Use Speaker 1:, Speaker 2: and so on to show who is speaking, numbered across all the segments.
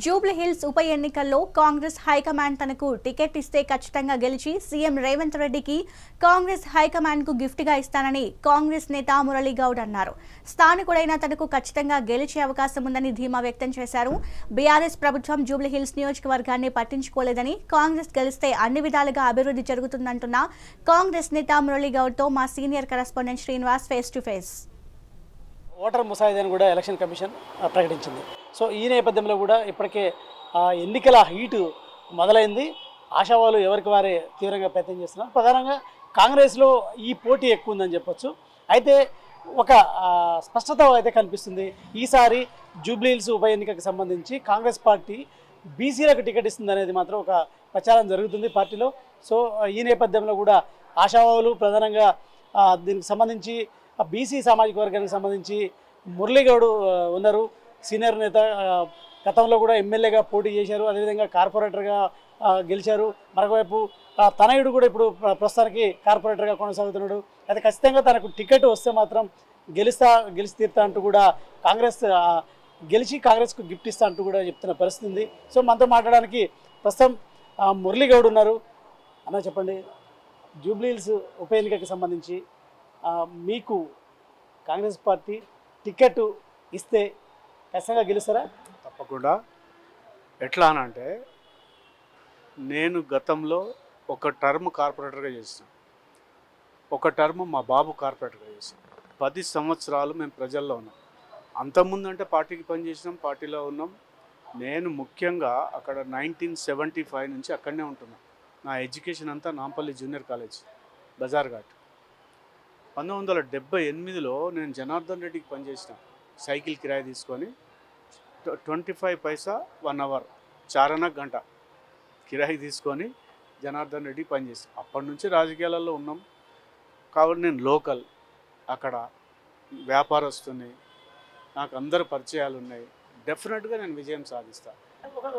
Speaker 1: Jubilee hills ఉప ఎన్నికల్లో Congress high command తనకు టికెట్ ఇస్తే ఖచ్చితంగా గెలిచి సీఎం రేవంత్ రెడ్డికి కాంగ్రెస్ హైకమాండ్కు ఇస్తానని కాంగ్రెస్ నేత మురళీగౌడ్ అన్నారు. స్థానికుడైన తనకు ఖచ్చితంగా గెలిచే అవకాశం ఉందని ధీమా వ్యక్తం చేశారు. బీఆర్ఎస్ ప్రభుత్వం జూబ్లీ హిల్స్ నియోజకవర్గాన్ని పట్టించుకోలేదని కాంగ్రెస్ గెలిస్తే అన్ని విధాలుగా అభివృద్ధి జరుగుతుందంటున్న కాంగ్రెస్ నేత మురళీగౌడ్తో మా senior correspondent Srinivas face to face.
Speaker 2: Voter ముసాయిదాని కూడా ఎలక్షన్ కమిషన్ ప్రకటించింది. సో ఈ నేపథ్యంలో కూడా ఇప్పటికే ఎన్నికల హీటు మొదలైంది. ఆశావాలు ఎవరికి వారే తీవ్రంగా ప్రయత్నం చేస్తున్నారు. ప్రధానంగా కాంగ్రెస్లో ఈ పోటీ ఎక్కువ ఉందని చెప్పొచ్చు. అయితే ఒక స్పష్టత అయితే కనిపిస్తుంది. ఈసారి జూబ్లీహిల్స్ ఉప ఎన్నికకు సంబంధించి కాంగ్రెస్ పార్టీ బీసీలకు టికెట్ ఇస్తుంది అనేది మాత్రం ఒక ప్రచారం జరుగుతుంది పార్టీలో. సో ఈ నేపథ్యంలో కూడా ఆశావాలు ప్రధానంగా దీనికి సంబంధించి ఆ బీసీ సామాజిక వర్గానికి సంబంధించి మురళీగౌడ్ ఉన్నారు. సీనియర్ నేత గతంలో కూడా ఎమ్మెల్యేగా పోటీ చేశారు. అదేవిధంగా కార్పొరేటర్గా గెలిచారు. మరొకవైపు తనయుడు కూడా ఇప్పుడు ప్రస్తుతానికి కార్పొరేటర్గా కొనసాగుతున్నాడు. అయితే ఖచ్చితంగా తనకు టికెట్ వస్తే మాత్రం గెలుస్తా గెలిచి తీరుతా అంటూ కూడా కాంగ్రెస్ గెలిచి కాంగ్రెస్కు గిఫ్ట్ ఇస్తా అంటూ కూడా చెప్తున్న పరిస్థితి ఉంది. సో మనతో మాట్లాడడానికి ప్రస్తుతం మురళీగౌడ్ ఉన్నారు. అన్న చెప్పండి. జూబ్లీహిల్స్ ఉప ఎన్నికకి సంబంధించి మీకు కాంగ్రెస్ పార్టీ టికెట్ ఇస్తే ఖచ్చితంగా గెలుస్తారా?
Speaker 3: తప్పకుండా. ఎట్లా అని అంటే నేను గతంలో ఒక టర్మ్ కార్పొరేటర్గా చేసిన. ఒక టర్మ్ మా బాబు కార్పొరేటర్గా చేసిన. పది సంవత్సరాలు మేము ప్రజల్లో ఉన్నాం. అంతకుముందు అంటే పార్టీకి పనిచేసినాం పార్టీలో ఉన్నాం. నేను ముఖ్యంగా అక్కడ నైన్టీన్ సెవెంటీ ఫైవ్ నుంచి అక్కడనే ఉంటున్నాను నా ఎడ్యుకేషన్ అంతా నాంపల్లి జూనియర్ కాలేజ్ బజార్ ఘాట్. పంతొమ్మిది వందల డెబ్బై ఎనిమిదిలో నేను జనార్దన్ రెడ్డికి పనిచేసిన. సైకిల్ కిరాయి తీసుకొని ట్వంటీ ఫైవ్ పైసా వన్ అవర్ చారణ గంట కిరాయి తీసుకొని జనార్దన్ రెడ్డి పనిచేసి అప్పటి నుంచి రాజకీయాలలో ఉన్నాం. కాబట్టి నేను లోకల్ అక్కడ వ్యాపారస్తుని నాకు అందరు పరిచయాలు ఉన్నాయి. డెఫినెట్గా నేను విజయం సాధిస్తాను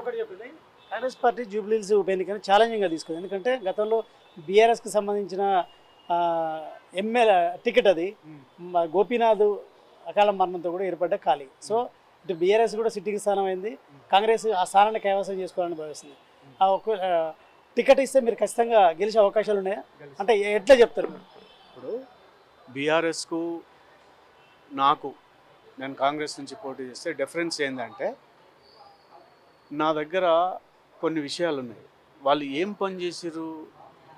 Speaker 2: ఒకటి చెప్పండి. కాంగ్రెస్ పార్టీ జూబ్లీహిల్స్ ఉప ఎన్నికను ఛాలెంజింగ్గా తీసుకుంది. ఎందుకంటే గతంలో బీఆర్ఎస్కి సంబంధించిన ఎమ్మెల్యే టికెట్ అది. గోపీనాథ్ అకాల మరణంతో కూడా ఏర్పడ్డ ఖాళీ. సో ఇటు బీఆర్ఎస్ కూడా సిట్టింగ్ స్థానం అయింది. కాంగ్రెస్ ఆ స్థానాన్ని కైవసం చేసుకోవాలని భావిస్తుంది. ఆ ఒక్క టికెట్ ఇస్తే మీరు ఖచ్చితంగా గెలిచే అవకాశాలు ఉన్నాయా? అంటే ఎట్లా చెప్తారు మీరు?
Speaker 3: ఇప్పుడు బీఆర్ఎస్కు నాకు నేను కాంగ్రెస్ నుంచి పోటీ చేస్తే డిఫరెన్స్ ఏంటంటే నా దగ్గర కొన్ని విషయాలు ఉన్నాయి. వాళ్ళు ఏం పని చేసిర్రు?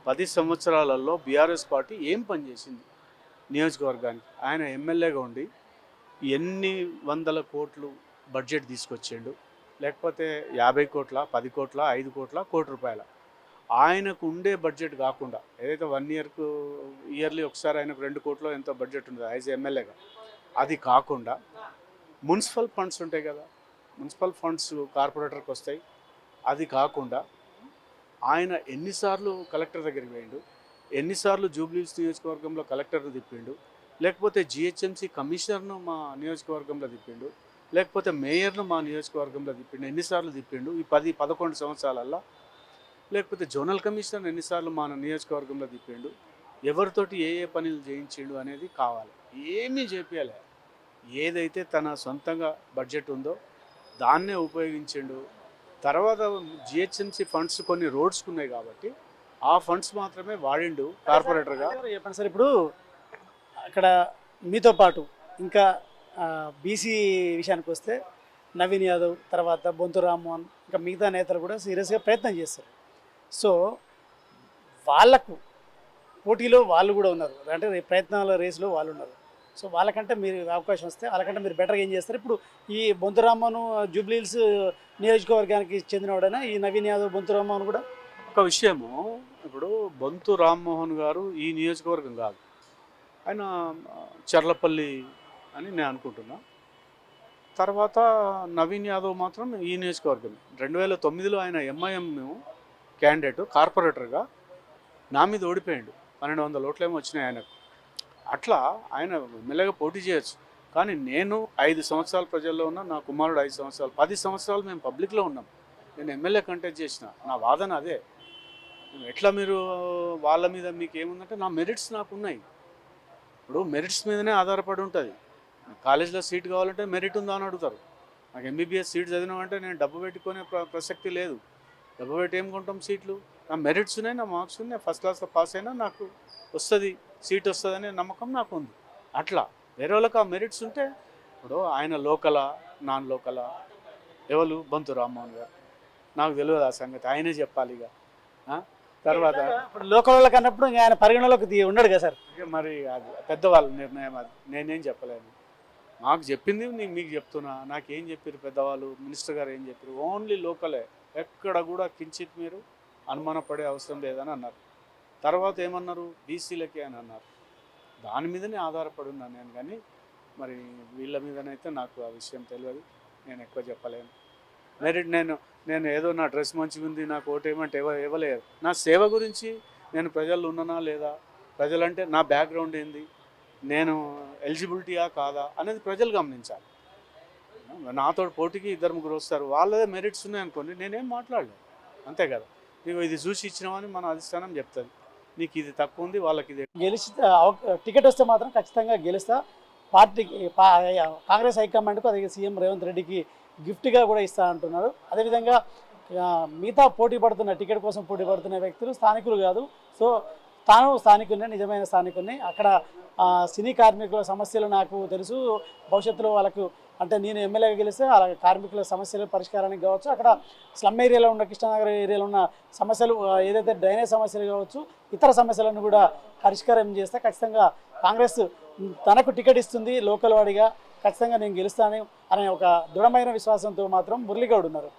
Speaker 3: పది సంవత్సరాలలో బీఆర్ఎస్ పార్టీ ఏం పని చేసింది? నియోజకవర్గానికి. ఆయన ఎమ్మెల్యేగా ఉండి ఎన్ని వందల కోట్లు బడ్జెట్ తీసుకొచ్చిండు? లేకపోతే యాభై కోట్ల పది కోట్ల ఐదు కోట్ల కోటి రూపాయల? ఆయనకు ఉండే బడ్జెట్ కాకుండా ఏదైతే వన్ ఇయర్కు ఇయర్లీ ఒకసారి ఆయనకు రెండు కోట్లు ఎంతో బడ్జెట్ ఉండదు యాజ్ ఎమ్మెల్యేగా. అది కాకుండా మున్సిపల్ ఫండ్స్ ఉంటాయి కదా మున్సిపల్ ఫండ్స్ కార్పొరేటర్కి వస్తాయి. అది కాకుండా ఆయన ఎన్నిసార్లు కలెక్టర్ దగ్గరికి పోయిండు ఎన్నిసార్లు జూబ్లీహిల్స్ నియోజకవర్గంలో కలెక్టర్ను తిప్పిండు లేకపోతే జిహెచ్ఎంసీ కమిషనర్ను మా నియోజకవర్గంలో తిప్పిండు లేకపోతే మేయర్ను మా నియోజకవర్గంలో తిప్పిండు ఎన్నిసార్లు తిప్పిండు ఈ పది పదకొండు సంవత్సరాలల్లో లేకపోతే జోనల్ కమిషనర్ ఎన్నిసార్లు మన నియోజకవర్గంలో తిప్పిండు ఎవరితోటి ఏ ఏ పనులు చేయించిండు అనేది కావాలి. ఏమీ చేపించాలి ఏదైతే తన సొంతంగా బడ్జెట్ ఉందో దాన్నే ఉపయోగించిండు తర్వాత జిహెచ్ఎంసీ ఫండ్స్ కొన్ని రోడ్స్కి ఉన్నాయి కాబట్టి ఆ ఫండ్స్ మాత్రమే వాడిండు కార్పొరేటర్గా.
Speaker 2: చెప్పండి సార్ ఇప్పుడు అక్కడ మీతో పాటు ఇంకా బీసీ విషయానికి వస్తే నవీన్ యాదవ్ తర్వాత బొంతు రామ్మోహన్ ఇంకా మిగతా నేతలు కూడా సీరియస్గా ప్రయత్నం చేస్తారు. సో వాళ్ళకు పోటీలో వాళ్ళు కూడా ఉన్నారు. అంటే ప్రయత్నాల రేసులో వాళ్ళు ఉన్నారు. సో వాళ్ళకంటే మీరు అవకాశం వస్తే వాళ్ళకంటే మీరు బెటర్గా ఏం చేస్తారు? ఇప్పుడు ఈ బొంతురామను జూబ్లీల్స్ జూబ్లీహిల్స్ నియోజకవర్గానికి చెందినవాడైనా ఈ నవీన్ యాదవ్ బొంతు కూడా?
Speaker 3: ఒక విషయము ఇప్పుడు బొంతు రామ్మోహన్ గారు ఈ నియోజకవర్గం కాదు. ఆయన చర్లపల్లి అని నేను అనుకుంటున్నా. తర్వాత నవీన్ యాదవ్ మాత్రం ఈ నియోజకవర్గం రెండు వేల తొమ్మిదిలో ఆయన ఎంఐఎం క్యాండిడేట్ కార్పొరేటర్గా నా మీద ఓడిపోయాడు. పన్నెండు వందల ఓట్లేమో వచ్చినాయి ఆయనకు. అట్లా ఆయన ఎమ్మెల్యేగా పోటీ చేయొచ్చు. కానీ నేను ఐదు సంవత్సరాలు ప్రజల్లో ఉన్నా నా కుమారుడు ఐదు సంవత్సరాలు పది సంవత్సరాలు మేము పబ్లిక్లో ఉన్నాం. నేను ఎమ్మెల్యే కంటెస్ట్ చేసిన. నా వాదన అదే. ఎట్లా మీరు వాళ్ళ మీద మీకు ఏముందంటే నా మెరిట్స్ నాకు ఉన్నాయి ఇప్పుడు మెరిట్స్ మీదనే ఆధారపడి ఉంటుంది. కాలేజీలో సీట్ కావాలంటే మెరిట్ ఉందా అని అడుగుతారు. నాకు ఎంబీబీఎస్ సీట్ చదివినామంటే నేను డబ్బు పెట్టుకునే ప్ర- ప్రసక్తి లేదు. డబ్బు పెట్టి ఏం కొంటాం సీట్లు? నా మెరిట్స్ ఉన్నాయి నా మార్క్స్ ఉన్నాయి ఫస్ట్ క్లాస్లో పాస్ అయినా నాకు వస్తుంది సీట్ వస్తుంది అనే నమ్మకం నాకు ఉంది అట్లా వేరే వాళ్ళకి ఆ మెరిట్స్ ఉంటే ఇప్పుడు ఆయన లోకలా నాన్ లోకలా ఎవరు? బంతు రామ్మోహన్ గారు. నాకు తెలియదు ఆ సంగతి ఆయనే చెప్పాలి ఇక? తర్వాత
Speaker 2: ఇప్పుడు లోకల్ వాళ్ళకి అన్నప్పుడు ఇంకా ఆయన పరిగణలోకి ఉండడు కదా సార్?
Speaker 3: మరి అది పెద్దవాళ్ళ నిర్ణయం అది. నేనేం చెప్పలేను. మాకు చెప్పింది నేను మీకు చెప్తున్నా. నాకేం చెప్పారు పెద్దవాళ్ళు? మినిస్టర్ గారు ఏం చెప్పారు ఓన్లీ లోకలే. ఎక్కడ కూడా కించిత్ మీరు అనుమానపడే అవసరం లేదని అన్నారు. తర్వాత ఏమన్నారు? బీసీలకే అని అన్నారు. దాని మీదనే ఆధారపడి ఉన్నాను నేను కానీ మరి వీళ్ళ మీదనైతే నాకు ఆ విషయం తెలియదు. నేను ఎక్కువ చెప్పలేను. మెరిట్ నేను నేను ఏదో నా డ్రెస్ మంచిగా ఉంది నాకు ఓటేమంటే ఇవ్వ ఇవ్వలేదు నా సేవ గురించి నేను ప్రజల్లో ఉన్నానా లేదా? ప్రజలంటే నా బ్యాక్గ్రౌండ్ ఏంది? నేను ఎలిజిబిలిటీయా కాదా? అనేది ప్రజలు గమనించాలి. నాతో పోటీకి ఇద్దరు ముగ్గురు వస్తారు. వాళ్ళదే మెరిట్స్ ఉన్నాయనుకోండి నేనేం మాట్లాడలేదు అంతే కదా? నీకు ఇది చూసి ఇచ్చినామని మన అధిష్టానం చెప్తుంది నీకు ఇది తక్కువ ఉంది వాళ్ళకి ఇది
Speaker 2: గెలిచి టికెట్ వస్తే మాత్రం ఖచ్చితంగా గెలుస్తా. పార్టీకి కాంగ్రెస్ హైకమాండ్కు అదే సీఎం రేవంత్ రెడ్డికి గిఫ్ట్గా కూడా ఇస్తా అంటున్నారు. అదేవిధంగా మిగతా పోటీ పడుతున్న టికెట్ కోసం పోటీ పడుతున్న వ్యక్తులు స్థానికులు కాదు. సో తాను స్థానికుడిని నిజమైన స్థానికుడిని అక్కడ సినీ కార్మికుల సమస్యలు నాకు తెలుసు. భవిష్యత్తులో వాళ్ళకు అంటే నేను ఎమ్మెల్యేగా గెలిస్తే అలా కార్మికుల సమస్యలు పరిష్కారానికి కావచ్చు. అక్కడ స్లమ్ ఏరియాలో ఉన్న కృష్ణానగర్ ఏరియాలో ఉన్న సమస్యలు ఏదైతే డ్రైనేజ్ సమస్యలు కావచ్చు ఇతర సమస్యలను కూడా పరిష్కారం చేస్తే ఖచ్చితంగా కాంగ్రెస్ తనకు టికెట్ ఇస్తుంది లోకల్ వాడిగా. ఖచ్చితంగా నేను గెలుస్తాను అనే ఒక దృఢమైన విశ్వాసంతో మాత్రం మురళీగౌడ్ ఉన్నారు.